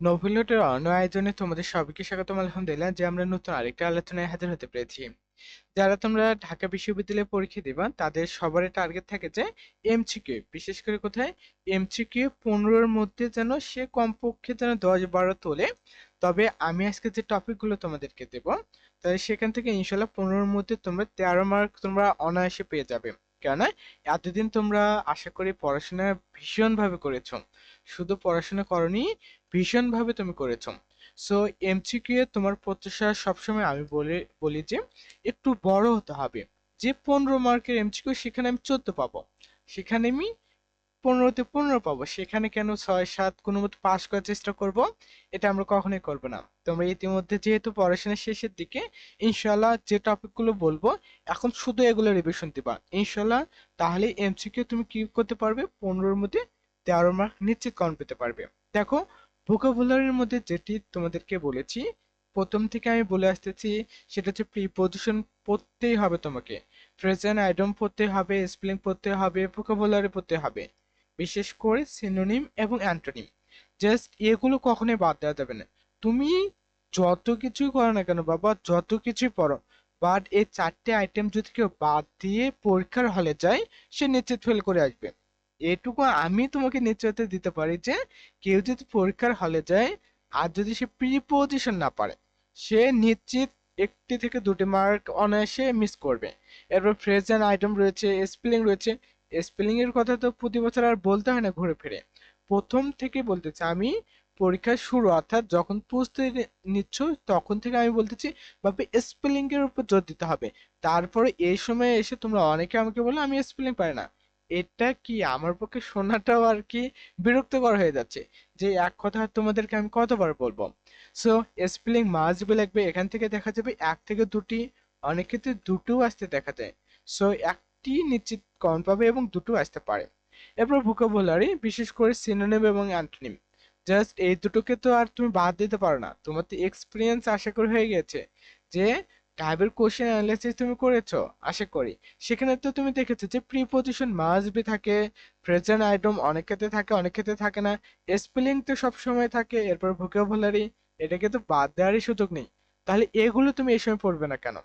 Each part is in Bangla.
নোভেলটের অন্য আয়োজনে তোমাদের সবাইকে স্বাগতম, আলহামদুলিল্লাহ। যে আমরা নতুন আরেকটা আলোচনায় হাজির হতে পেরেছি। যারা তোমরা ঢাকা বিশ্ববিদ্যালয়ে পরীক্ষা দিবা, তাদের সবারই টার্গেট থাকে যে এমসিকিউ বিশেষ করে কোথায়? এমসিকিউ পনেরোর মধ্যে যেন সে কমপক্ষে যেন দশ বারো তোলে। তবে আমি আজকে যে টপিকগুলো তোমাদেরকে দেব, তাহলে সেখান থেকে ইনশাল্লাহ পনেরোর মধ্যে তোমরা তেরো মার্ক তোমরা অনায়াসে পেয়ে যাবে। কেননা এতদিন তোমরা আশা করি পড়াশোনা ভীষণভাবে করেছ। শুধু পড়াশোনা করনি ভীষণভাবে তুমি করেছ। সো এমসিকিউ এর তোমার প্রত্যাশা সবসময় আমি বলে, বলি যে, একটু বড় হতে হবে। যে পনেরো মার্কের এমসিকিউ সেখানে আমি চোদ্দ পাবো। সেখানে আমি পনেরোতে পনেরো পাবো। সেখানে কেন ছয়, সাত, কোনো মতো পাস করার চেষ্টা করব, এটা আমরা কখনোই করব না। তোমরা ইতিমধ্যে যেহেতু পড়াশোনার শেষের দিকে ইনশাল্লাহ যে টপিকগুলো বলব, এখন শুধু এগুলো রিভিশন দিবা। ইনশাল্লাহ তাহলে এমসিকিউ তুমি কি করতে পারবে? পনেরোর মধ্যে তেরো মার্ক নিশ্চিত কম পেতে পারবে। দেখো ভোকাবুলারির মধ্যে যেটি তোমাদেরকে বলেছি, প্রথম থেকে আমি বলে আসতেছি, সেটা হচ্ছে প্রিপোজিশন পড়তেই হবে তোমাকে। প্রেজেন্ট আইটেম পড়তে হবে স্পেলিং পড়তে হবে ভোকাবুলারি পড়তে হবে। বিশেষ করে সিনোনিম এবং অ্যান্টোনিম জাস্ট এগুলো কখনোই বাদ দেওয়া যাবে না। তুমি যত কিছুই করো না কেন বাবা, যত কিছুই পড়ো বাট এই চারটে আইটেম যদি কেউ বাদ দিয়ে পরীক্ষার হলে যায়, সে নিশ্চিত ফেল করে আসবে। এটুকু আমি তোমাকে নিশ্চয়তা দিতে পারি যে, কেউ যদি পরীক্ষার হলে যায়, আর যদি সে প্রিপোজিশন না পারে, সে নিশ্চিত একটি থেকে দুটি মার্ক অনায়াসে মিস করবে। এরপর প্রেজেন্ট আইটেম রয়েছে স্পেলিং রয়েছে। স্পেলিং এর কথা তো প্রতি বছর আর বলতে হয় না ঘুরে ফিরে। প্রথম থেকে বলতেছি আমি পরীক্ষার শুরু, অর্থাৎ যখন প্রস্তুতি নিচ্ছ, তখন থেকে আমি বলতেছি ভাবে স্পেলিং এর উপর জোর দিতে হবে। তারপরে এই সময় এসে তোমরা অনেকে আমাকে বলো আমি স্পেলিং পারি না। এটা কি আমার পক্ষে শোনাটাও আর কি বিরক্তকর হয়ে যাচ্ছে যে এক কথা তোমাদেরকে আমি কতবার বলব? সো স্পেলিং মাস্ট বি লাগবে, এখান থেকে দেখা যাবে এক থেকে দুটি, অনেক ক্ষেত্রে দুটো আসতে দেখা যায়। সো একটি নিশ্চিত কম পাবে এবং দুটো আসতে পারে। এরপর ভোকাবুলারি বিশেষ করে সিনোনিম এবং অ্যান্টোনিম জাস্ট এই দুটোকে তো আর তুমি বাদ দিতে পারো না। তোমার তো এক্সপিরিয়েন্স আশা করি হয়ে গেছে যে টাইপের কোশ্চেন অ্যানালাইসিস তুমি করেছ, আশা করি। সেখানে তো তুমি দেখেছ যে প্রিপোজিশন মাস্ট থাকে প্রেজেন্ট আইটেম অনেক ক্ষেত্রে থাকে, অনেক ক্ষেত্রে থাকে না। স্পেলিং তো সব সময় থাকে, এরপর ভোকাবুলারি এটাকে তো বাদ দেওয়ারই সুযোগ নেই। তাহলে এগুলো তুমি এই সময় পড়বে না কেন?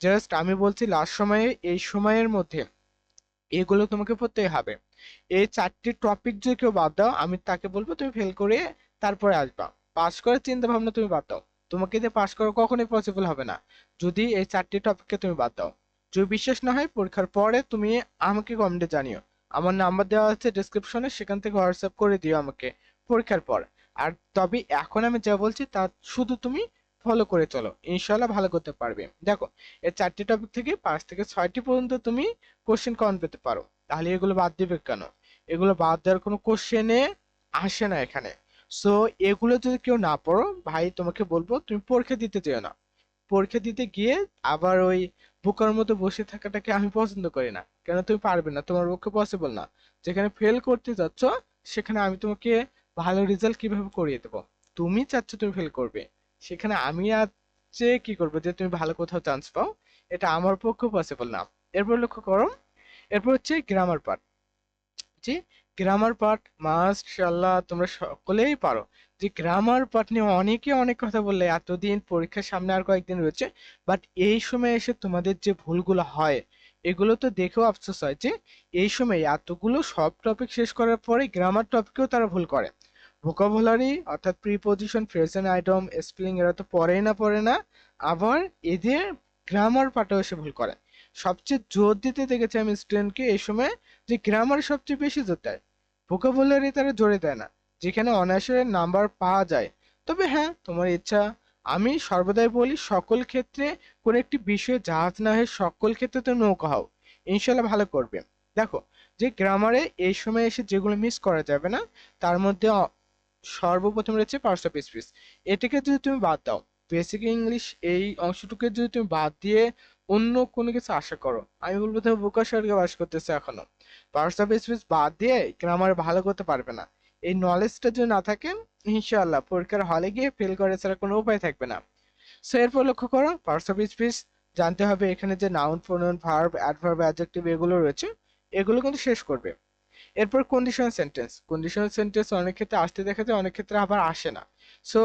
জাস্ট আমি বলছি লাস্ট সময়ে, এই সময়ের মধ্যে এগুলো তোমাকে পড়তেই হবে। এই চারটি টপিক যদি কেউ বাদ দাও, আমি তাকে বলব তুমি ফেল করে তারপরে আসবা। পাস করার চিন্তা ভাবনা তুমি বাদ দাও। তোমাকে দিয়ে পাস করা কখনোই পসিবল হবে না। যদি এই চারটি টপিককে তুমি বাদ দাও। যদি বিশ্বাস না হয়, পরীক্ষার পরে তুমি আমাকে কমেন্টে জানিও। আমার নাম্বার দেওয়া আছে ডিসক্রিপশনে সেখান থেকে হোয়াটসঅ্যাপ করে দিও আমাকে পরীক্ষার পর। আর তবে এখন আমি যা বলছি, তা শুধু তুমি ফলো করে চলো। ইনশাল্লাহ ভালো করতে পারবে। দেখো, এই চারটি টপিক থেকে পাঁচ থেকে ছয়টি পর্যন্ত তুমি কোশ্চেন কমন পেতে পারো। তাহলে এগুলো বাদ দিবে কেন? এগুলো বাদ দেওয়ার কোনো কোশ্চেনে আসে না এখানে। সো এগুলো যদি কেউ না পড়ো, ভাই তোমাকে বলব, তুমি পরীক্ষা দিতে যেও না। পরীক্ষা দিতে গিয়ে আবার ওই বোকার মতো বসে থাকাটাকে আমি পছন্দ করি না। কেন তুমি পারবে না, তোমার পক্ষে পসিবল না। যেখানে ফেল করতে যাচ্ছ, সেখানে আমি তোমাকে ভালো রেজাল্ট কীভাবে করিয়ে দেবো? তুমি চাচ্ছ তুমি ফেল করবে। সেখানে আমি আর যে কি করব যে তুমি ভালো কোথাও চান্স পাও, এটা আমার পক্ষে পসিবল না। এরপর লক্ষ্য করো, এরপর হচ্ছে গ্রামার পার্ট জি গ্রামার পার্ট মাশাআল্লাহ, তোমরা সকলেই পারো। যে গ্রামার পার্ট নিয়ে অনেকে অনেক কথা বললে, এতদিন পরীক্ষার সামনে আর কয়েকদিন রয়েছে বাট এই সময় এসে তোমাদের যে ভুলগুলো হয়, এগুলো তো দেখেও আফসোস হয় যে, এই সময় এতগুলো সব টপিক শেষ করার পরে গ্রামার টপিকেও তারা ভুল করে। ভোকাবুলারি অর্থাৎ প্রিপোজিশন প্রেজেন্ট আইটম স্পেলিং এরা তো পড়েই না, পড়ে না, আবার এদের গ্রামার পার্টেও এসে ভুল করে। সবচেয়ে জোর দিতে দেখেছি আমি স্টুডেন্টকে এই সময় যে গ্রামার সবচেয়ে বেশি জোর দেয়। ভোকাবুলারি তারা জোরে দেয় না, যেখানে অনায়াসে নাম্বার পাওয়া যায়। তবে হ্যাঁ তোমার ইচ্ছা। আমি সর্বদাই বলি, সকল ক্ষেত্রে কোনো একটি বিষয়ে জাহাজ না হয়ে সকল ক্ষেত্রে তো নৌকা হও। ইনশাল্লাহ ভালো করবে। দেখো, যে গ্রামারে এই সময় এসে যেগুলো মিস করা যাবে না, তার মধ্যে সর্বপ্রথম রয়েছে পার্টস অফ স্পিচ এটাকে যদি তুমি বাদ দাও বেসিক ইংলিশ এই অংশটুকে যদি তুমি বাদ দিয়ে অন্য কোনো কিছু আশা করো, আমি বলব তুমি বোকা স্বর্গে বাস করতেছে এখনও। পার্টস অফ বাদ দিয়ে গ্রামার ভালো করতে পারবে না। এই নলেজটা যদি না থাকে, ইনশাআল্লাহ পরীক্ষার হলে গিয়ে ফেল করে ছাড়া কোনো উপায় থাকবে না। সো এরপর লক্ষ্য করো পার্টস অফ জানতে হবে এখানে যে noun pronoun verb adverb adjective এগুলো রয়েছে, এগুলো কিন্তু শেষ করবে। এরপর কন্ডিশনাল সেন্টেন্স কন্ডিশনাল সেন্টেন্স অনেক ক্ষেত্রে আসতে দেখা যায়, অনেক ক্ষেত্রে আবার আসে না। সো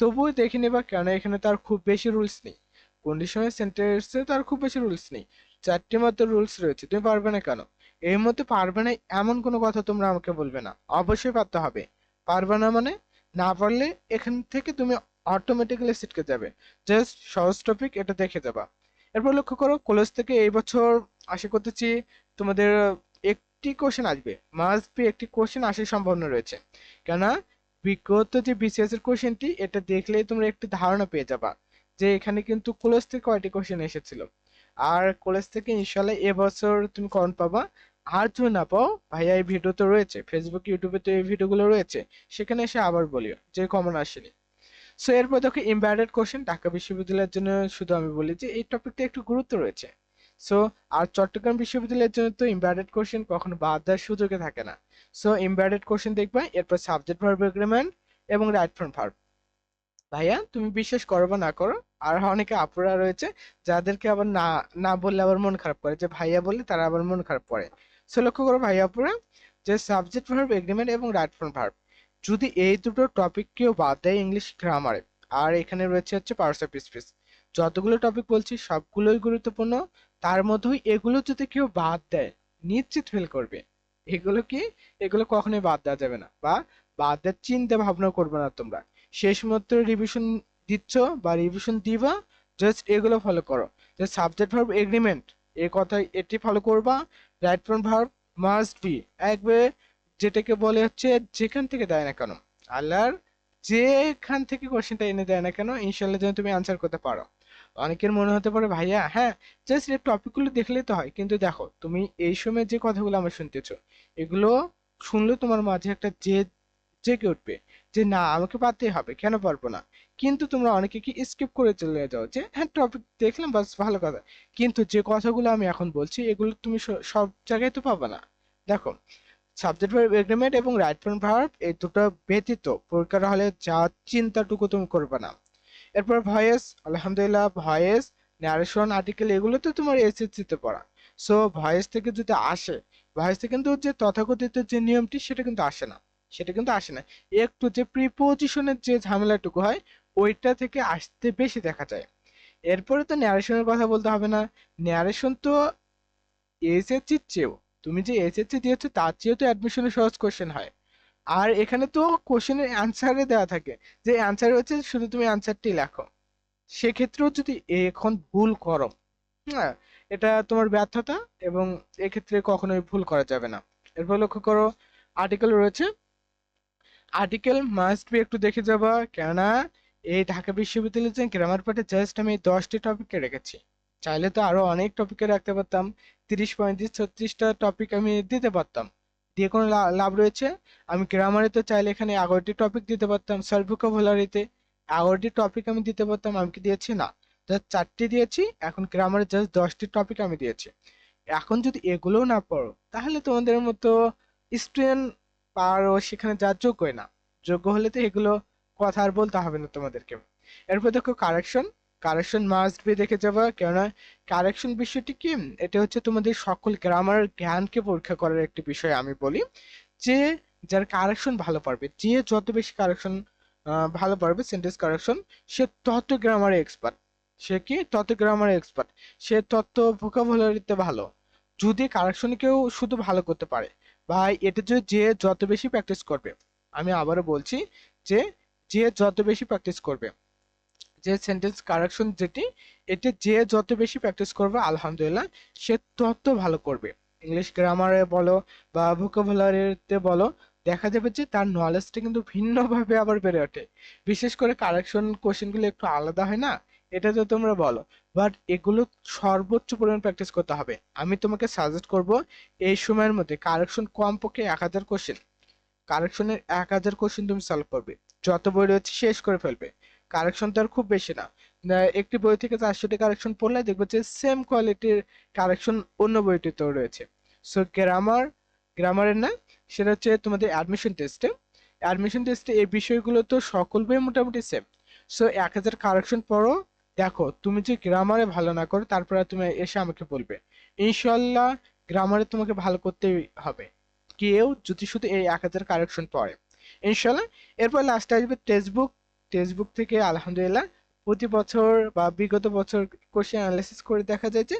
তবুও দেখে নেবা কেন এখানে তার খুব বেশি রুলস নেই। কন্ডিশনাল সেন্টেন্সে তার খুব বেশি রুলস নেই। চারটি মাত্র রুলস রয়েছে, তুমি পারবে না কেন? এর মধ্যে পারবে না, এমন কোনো কথা তোমরা আমাকে বলবে না। অবশ্যই পারতে হবে। পারবে না মানে না পারলে এখান থেকে তুমি অটোমেটিক্যালি সিটকে যাবে। জাস্ট সহজ টপিক এটা দেখে যাবা। এরপর লক্ষ্য করো কলেজ থেকে এই বছর আশা করতেছি তোমাদের একটি কোশ্চেন আসবে। মাস্ট বি একটি কোশ্চেন আসার সম্ভাবনা রয়েছে। কেননা বিগত যে বিসিএস এর কোশ্চেনটি এটা দেখলেই তোমরা একটি ধারণা পেয়ে যাবা যে এখানে কিন্তু কলেজ থেকে কয়টি কোশ্চেন এসেছিল। আর কলেজ থেকে ইনশাল্লাহ এবছর তুমি কমন পাবা আর যদি না পাও ভাইয়া এই ভিডিও তো রয়েছে ফেসবুক ইউটিউবে তো এই ভিডিওগুলো রয়েছে, সেখানে এসে আবার বলিও, যে কমন আসেনি। সো এরপর দেখো ইম্প্যাক্টেড কোশ্চেন ঢাকা বিশ্ববিদ্যালয়ের জন্য শুধু আমি বলি যে, এই টপিকটা একটু গুরুত্ব রয়েছে। সো আর চট্টগ্রাম বিশ্ববিদ্যালয়ের জন্য তো ইম্প্যাক্টেড কোশ্চেন কখনো বাদ দেওয়ার সুযোগে থাকে না। সো ইম্প্যাক্টেড কোশ্চেন দেখবা, এরপর সাবজেক্ট ভার্ব এগ্রিমেন্ট এবং রাইট ফ্রম ভার্ব ভাইয়া, তুমি বিশ্বাস করো বা না করো, আর অনেকে আপুরা রয়েছে, যাদেরকে আবার না না বললে আবার মন খারাপ করে, যে ভাইয়া বললে তারা আবার মন খারাপ করে। সো লক্ষ্য করো ভাইয়া আপুরা যে সাবজেক্ট ভার্ব এগ্রিমেন্ট এবং রাইট ফ্রম ভার্ব যদি এই দুটো টপিক কেউ বাদ দেয় ইংলিশ গ্রামারে আর এখানে রয়েছে হচ্ছে পার্টস অফ স্পিচ যতগুলো টপিক বলছি সবগুলোই গুরুত্বপূর্ণ, তার মধ্যেই এগুলো যদি কেউ বাদ দেয়, নিশ্চিত ফেল করবে, এগুলো কি? এগুলো কখনোই বাদ দেওয়া যাবে না, বা বাদ দেওয়ার চিন্তা ভাবনা করবে না তোমরা। শেষ মাত্র রিভিশন দিচ্ছ বা রিভিশন দিবা জাস্ট এগুলো ফলো করো। যে সাবজেক্ট ভার্ব এগ্রিমেন্ট এ কথা এটি ফলো করবা right form verb must be একবারে যেটাকে বলে হচ্ছে যেখান থেকে দেয় না কেন। আল্লাহর যেখান থেকে কোশ্চেনটা এনে দেয় না কেন ইনশাল্লাহ যেন তুমি আনসার করতে পারো। অনেকের মনে হতে পারে, ভাইয়া হ্যাঁ জাস্ট এই টপিকগুলো দেখলেই তো হয়। কিন্তু দেখো, তুমি এই সময় যে কথাগুলো আমার শুনতেছো, এগুলো শুনলে তোমার মাঝে একটা জেদ জেগে উঠবে। যে না, আমাকে পারতেই হবে। কেন পারব না? কিন্তু তোমরা অনেকে কি স্কিপ করে চলে যাও? যে হ্যাঁ টপিক দেখলাম, বাস ভালো কথা। কিন্তু যে কথাগুলো আমি এখন বলছি, এগুলো তুমি সব জায়গায় তো পাবে না। দেখো সাবজেক্ট ভার্ব এগ্রিমেন্ট এবং রাইট ফ্রম ভার্ব এই দুটো ব্যতীত পরীক্ষার হলে যা চিন্তাটুকু তুমি করবে না। এরপর ভয়েস, আলহামদুলিল্লাহ, ভয়েস ন্যারেশন আর্টিকেল এগুলো তো তোমার এসএসসি তে পড়া। সো ভয়েস থেকে যদি আসে, ভয়েস থেকে কিন্তু যে তথাকথিত যে নিয়মটি সেটা কিন্তু আসে না। সেটা কিন্তু আসে না। একটু যে প্রিপোজিশনের যে ঝামেলাটুকু হয় ওইটা থেকে আসতে বেশি দেখা যায়। এরপরে তো ন্যারেশনের কথা বলতে হবে না। ন্যারেশন তো এসএসসির চেয়েও, তুমি যে এসএসসি দিয়েছ তার চেয়েও তো অ্যাডমিশনের সহজ কোশ্চেন হয়। আর এখানে তো কোশ্চেনের অ্যান্সারে দেওয়া থাকে। যে অ্যান্সার হচ্ছে শুধু তুমি অ্যান্সারটি লেখো। সেক্ষেত্রেও যদি এখন ভুল করো হ্যাঁ এটা তোমার ব্যর্থতা এবং এক্ষেত্রে কখনোই ভুল করা যাবে না। এরপর লক্ষ্য করো আর্টিকেল রয়েছে। আর্টিকেল মাস্ট বি একটু দেখে যাবা, কেননা এই ঢাকা বিশ্ববিদ্যালয়ের গ্রামার পার্টে জাস্ট আমি দশটি টপিকে রেখেছি। চাইলে তো আরও অনেক টপিকে রাখতে পারতাম। তিরিশ পঁয়ত্রিশ ছত্রিশটা টপিক আমি দিতে পারতাম। দিয়ে কোনো লাভ রয়েছে? আমি গ্রামারে তো চাইলে এখানে এগারোটি টপিক দিতে পারতাম। সলভ ভোকাবুলারিতে এগারোটি টপিক আমি দিতে পারতাম, আমি কি দিয়েছি? না। জাস্ট চারটি দিয়েছি। এখন গ্রামারে জাস্ট দশটি টপিক আমি দিয়েছি। এখন যদি এগুলোও না পড়ো, তাহলে তোমাদের মতো স্টুডেন্ট পারো সেখানে যাওয়ার যোগ্যই না। যোগ্য হলে তো এগুলো কথা আর বলতে হবে না তোমাদেরকে। এরপর দেখো কারেকশন কারেকশন মাস্ট বি দেখে যাবা, কেননা কারেকশন বিষয়টি কি? এটা হচ্ছে তোমাদের সকল গ্রামার জ্ঞানকে পরীক্ষা করার একটি বিষয় আমি বলি। যে যার কারেকশন ভালো পারবে, যে যত বেশি কারেকশন ভালো পারবে সেন্টেন্স কারেকশন সে তত গ্রামারে এক্সপার্ট সে কি? তত গ্রামারে এক্সপার্ট সে তত ভোকাবুলারিতে ভালো। যদি কারেকশন কেউ শুধু ভালো করতে পারে বা এটা যে যে যত বেশি প্র্যাকটিস করবে, আমি আবারও বলছি যে যে যত বেশি প্র্যাকটিস করবে। যে সেন্টেন্স কারেকশন যেটি, এটি যে যত বেশি প্র্যাকটিস করবে, আলহামদুলিল্লাহ, সে তত ভালো করবে। ইংলিশ গ্রামারে বলো বা ভোকাবুলারিতে বলো, দেখা যাবে যে তার নলেজটা কিন্তু ভিন্নভাবে আবার বেড়ে ওঠে। বিশেষ করে কারেকশন কোশ্চেনগুলো একটু আলাদা হয় না? এটা তো তোমরা বলো। বাট এগুলো সর্বোচ্চ পরিমাণ প্র্যাকটিস করতে হবে। আমি তোমাকে সাজেস্ট করব এই সময়ের মধ্যে কারেকশন কমপক্ষে এক হাজার কোশ্চেন কারেকশনের এক হাজার কোশ্চেন তুমি সলভ করবে। যত বই রয়েছে শেষ করে ফেলবে। কারেকশন তো আর খুব বেশি না। একটি বই থেকে চারশোটি কারেকশন পড়লে দেখবে যে সেম কোয়ালিটির কারেকশন অন্য বইটিতেও রয়েছে। সো গ্রামার গ্রামারের না, সেটা হচ্ছে তোমাদের অ্যাডমিশন টেস্টে অ্যাডমিশন টেস্টে এই বিষয়গুলো তো সকল বই মোটামুটি সেম সো এক হাজার কারেকশন পড়ো, দেখো তুমি যে গ্রামারে ভালো না করো, তারপরে তুমি এসে আমাকে বলবে। ইনশাল্লাহ গ্রামারে তোমাকে ভালো করতেই হবে। কেউ যদি শুধু এই এক হাজার কারেকশন পড়ে। ইনশাল্লাহ এরপর লাস্টে আসবে টেক্সটবুক টেক্সটবুক থেকে আলহামদুলিল্লাহ প্রতি বছর বা বিগত বছর কোশ্চেন অ্যানালাইসিস করে দেখা যায় যে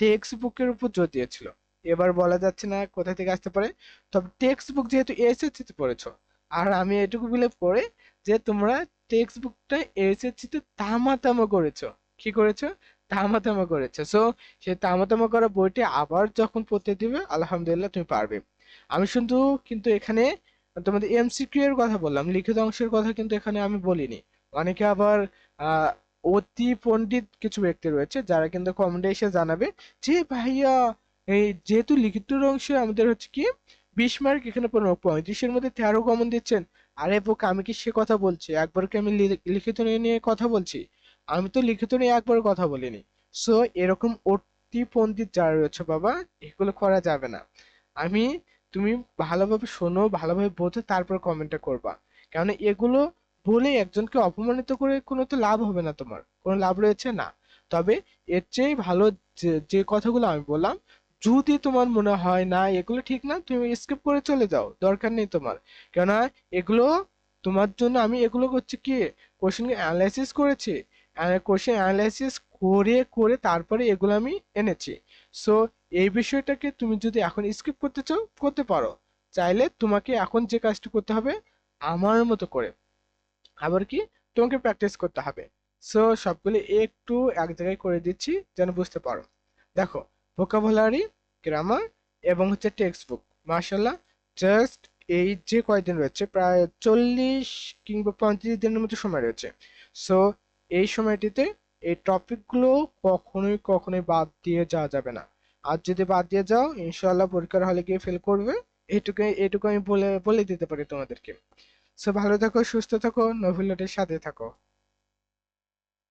টেক্সট বুকের উপর জোর দিয়েছিল। এবার বলা যাচ্ছে না কোথা থেকে আসতে পারে। তবে টেক্সট বুক যেহেতু এসএসসি তে পড়েছো, আর আমি এটুকু বিলিভ করে যে তোমরা টেক্সট বুকটা এসএসসি তে তামা তামা করেছ। কি করেছ? তামাতামা তামা করেছ। সো সেই তামা তামা করা বইটি আবার যখন পড়তে দিবে, আলহামদুলিল্লাহ তুমি পারবে। আমি শুধু কিন্তু এখানে তোমাদের এমসিকিউ এর কথা বললাম, লিখিত অংশের কথা কিন্তু এখানে আমি বলিনি। অনেকে আবার অতি পণ্ডিত কিছু ব্যক্তি রয়েছে যারা কিন্তু কমেন্টে এসে জানাবে যে, ভাইয়া, এই যেহেতু লিখিত অংশে আমাদের হচ্ছে কি, বিশ মার্ক এখানে পনেরো পঁয়ত্রিশের মধ্যে তেরো কমন দিচ্ছেন। আরে বোকা, আমি কি সে কথা বলছি? একবার কি আমি লিখিত নিয়ে কথা বলছি? আমি তো লিখিত নিয়ে একবার কথা বলিনি। সো এরকম অতি পণ্ডিত যারা রয়েছে বাবা, এগুলো করা যাবে না। আমি তুমি ভালোভাবে শোনো, ভালোভাবে বোঝো, তারপর কমেন্টটা করবা। কারণ এগুলো বলে একজনকে অপমানিত করে কোনো তো লাভ হবে না তোমার। কোনো লাভ রয়েছে না। তবে এর চেয়ে ভালো যে কথাগুলো আমি বললাম, যদি তোমার মনে হয় না, এগুলো ঠিক না, তুমি স্কিপ করে চলে যাও। দরকার নেই তোমার। কেননা এগুলো তোমার জন্য আমি এগুলো করছি কি? কোশ্চেন অ্যানালাইসিস করেছি। কোশ্চেন অ্যানালাইসিস করে করে তারপরে এগুলো আমি এনেছি। সো এই বিষয়টাকে তুমি যদি এখন স্কিপ করতে চাও, করতে পারো। চাইলে তোমাকে এখন যে কাজটি করতে হবে, আমার মতো করে। আবার কি? তোমাকে প্র্যাকটিস করতে হবে। সো সবগুলি একটু এক জায়গায় করে দিচ্ছি, যেন বুঝতে পারো। দেখো ভোকাবুলারি গ্রামার এবং হচ্ছে টেক্সট বুক মার্শাল্লাহ জাস্ট এই যে কয়দিন রয়েছে, প্রায় চল্লিশ কিংবা পঁয়ত্রিশ দিনের মতো সময় রয়েছে। সো এই সময়টিতে এই টপিকগুলো কখনোই কখনোই বাদ দিয়ে যাওয়া যাবে না। আর যদি বাদ দিয়ে যাও ইনশাল্লাহ পরীক্ষার হলে গিয়ে ফেল করবে। এটুকু এটুকু আমি বলে বলে দিতে পারি তোমাদেরকে। সো ভালো থাকো, সুস্থ থাকো নভিলটের সাথে থাকো।